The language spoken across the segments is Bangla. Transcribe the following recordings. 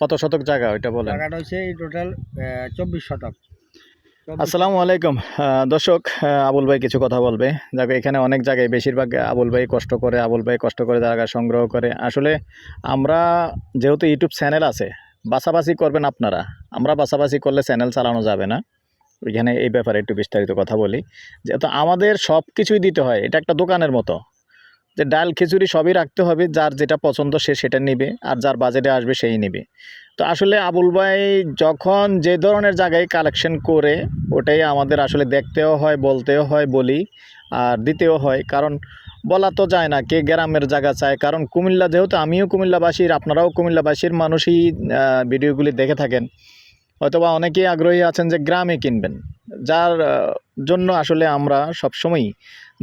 কত শতক জায়গা ওইটা বলেন? জায়গাটা হচ্ছে এই টোটাল চব্বিশ শতক। আসসালামু আলাইকুম। দর্শক আবুল ভাই কিছু কথা বলবে। যাকে এখানে অনেক জায়গায় বেশিরভাগ আবুল ভাই কষ্ট করে আবুল ভাই কষ্ট করে জায়গা সংগ্রহ করে। আসলে আমরা যেহেতু ইউটিউব চ্যানেল আছে বাছাবাছি করবেন আপনারা। আমরা বাছাবাছি করলে চ্যানেল চালানো যাবে না। ওইখানে এই ব্যাপারে একটু বিস্তারিত কথা বলি। যেহেতু আমাদের সব কিছুই দিতে হয় এটা একটা দোকানের মতো। যে ডাল খিচুড়ি সবই রাখতে হবে, যার যেটা পছন্দ সে সেটা নেবে, আর যার বাজেটে আসবে সেই নেবে। তো আসলে আবুল ভাই যখন যে ধরনের জায়গায় কালেকশন করে, ওটাই আমাদের আসলে দেখতেও হয়, বলতেও হয়, বলি, আর দিতেও হয়। কারণ বলা তো যায় না কে গ্রামের জায়গা চায়। কারণ কুমিল্লা যেহেতু আমিও কুমিল্লাবাসীর, আপনারাও কুমিল্লাবাসীর মানুষই ভিডিওগুলি দেখে থাকেন। হয়তোবা অনেকেই আগ্রহী আছেন যে গ্রামে কিনবেন। যার জন্য আসলে আমরা সবসময়ই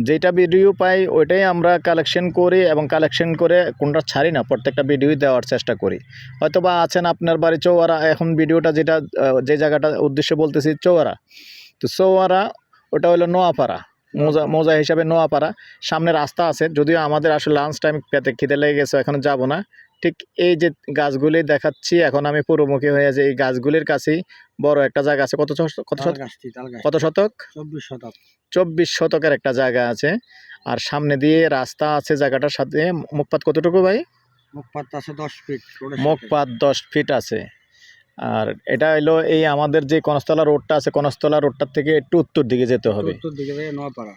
যেটা ভিডিও পাই ওইটাই আমরা কালেকশন করি এবং কালেকশন করে কোনটা ছাড়ি না, প্রত্যেকটা ভিডিওই দেওয়ার চেষ্টা করি। হয়তো বা আছেন আপনার বাড়ি চৌয়ারা, এখন ভিডিওটা যেটা যে জায়গাটা উদ্দেশ্যে বলতেছি চৌয়ারা। তো চৌয়ারা, ওটা হলো নোয়াপাড়া, মোজা মোজা হিসাবে নোয়াপাড়া। সামনে রাস্তা আছে, যদিও আমাদের আসলে লাঞ্চ টাইম পেতে খিদে লেগে গেছে, এখনও যাব না। ঠিক এই যে গাছগুলি দেখাচ্ছি এখন আমি পুরোমুখী হয়ে যে এই গাছগুলির কাছেই বড় একটা জায়গা আছে। কত কত শতক কত শতক? চব্বিশ শতক। চব্বিশ শতকের একটা জায়গা আছে। আর সামনে দিয়ে রাস্তা আছে জায়গাটার সাথে। মুখপাত কতটুকু ভাই? মুখপাত আছে দশ ফিট মুখপাত দশ ফিট আছে। আর এটা হলো এই আমাদের যে কনস্তলা রোডটা আছে কনস্তলা রোডটার থেকে একটু উত্তর দিকে যেতে হবে। উত্তর দিকে নোয়াপাড়া।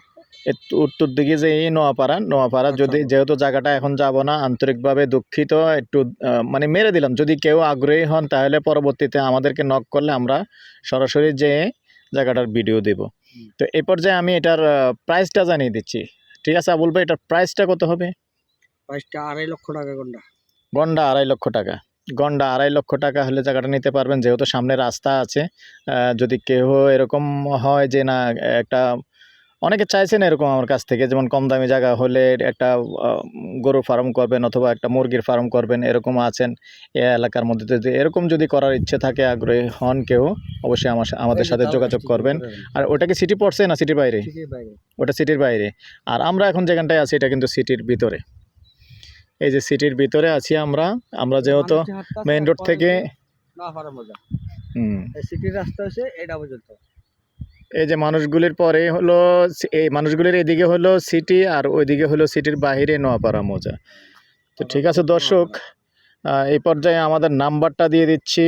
উত্তর দিকে যে এই নোয়াপাড়া নোয়াপাড়া আচ্ছা। যদি যেহেতু জায়গাটা এখন যাব না আন্তরিকভাবে দুঃখিত একটু মানে মেরে দিলাম। যদি কেউ আগ্রহী হন তাহলে পরবর্তীতে আমাদেরকে নক করলে আমরা সরাসরি যে জায়গাটার ভিডিও দেব। তো এই পর্যায়ে আমি এটার প্রাইসটা জানিয়ে দিচ্ছি। ঠিক আছে বলব এটার প্রাইসটা কত হবে? প্রাইসটা আড়াই লক্ষ টাকা কোনটা গন্ডা আড়াই লক্ষ টাকা। গন্ডা আড়াই লক্ষ টাকা হলে জায়গাটা নিতে পারবেন যেহেতু সামনে রাস্তা আছে। যদি কেউ এরকম হয় যে না একটা অনেকে চাইছেন এরকম আমার কাছ থেকে যেমন কম দামি জায়গা হলে একটা গরু ফার্ম করবেন অথবা একটা মুরগির ফার্ম করবেন এরকম আছেন এ এলাকার মধ্যে। যদি এরকম যদি করার ইচ্ছে থাকে আগ্রহী হন কেউ অবশ্যই আমার আমাদের সাথে যোগাযোগ করবেন। আর ওটা কি সিটি পড়ছে না সিটির বাইরে? ওটা সিটির বাইরে। আর আমরা এখন যেখানটায় আছি এটা কিন্তু সিটির ভিতরে। এই যে সিটির ভিতরে আছি আমরা আমরা যেহেতু মেইন রোড থেকে হুম, সিটির রাস্তা হচ্ছে এটা পর্যন্ত। এই যে মানুষগুলির পরে হলো এই মানুষগুলির এদিকে হলো সিটি আর ওইদিকে হলো সিটির বাইরে নোয়াপাড়া মোজা। তো ঠিক আছে দর্শক এই পর্যায়ে আমাদের নাম্বারটা দিয়ে দিচ্ছি।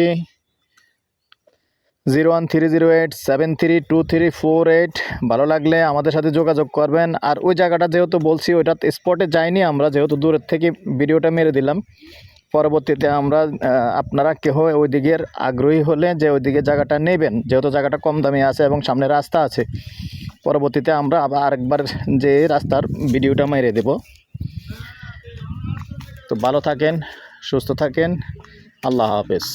Zero one three zero eight seven three two three four eight. ভালো লাগলে আমাদের সাথে যোগাযোগ করবেন। আর ওই জায়গাটা যেহেতু বলছি, ওইটা স্পটে যাইনি, আমরা যেহেতু দূরের থেকে ভিডিওটা মেরে দিলাম। পরবর্তীতে আমরা আপনারা কেহ ওই দিকের আগ্রহী হলে যে ওই ওইদিকে জায়গাটা নেবেন, যেহেতু জায়গাটা কম দামে আছে এবং সামনে রাস্তা আছে, পরবর্তীতে আমরা আবার আরেকবার যে রাস্তার ভিডিওটা মেরে দেব। তো ভালো থাকেন, সুস্থ থাকেন, আল্লাহ হাফেজ।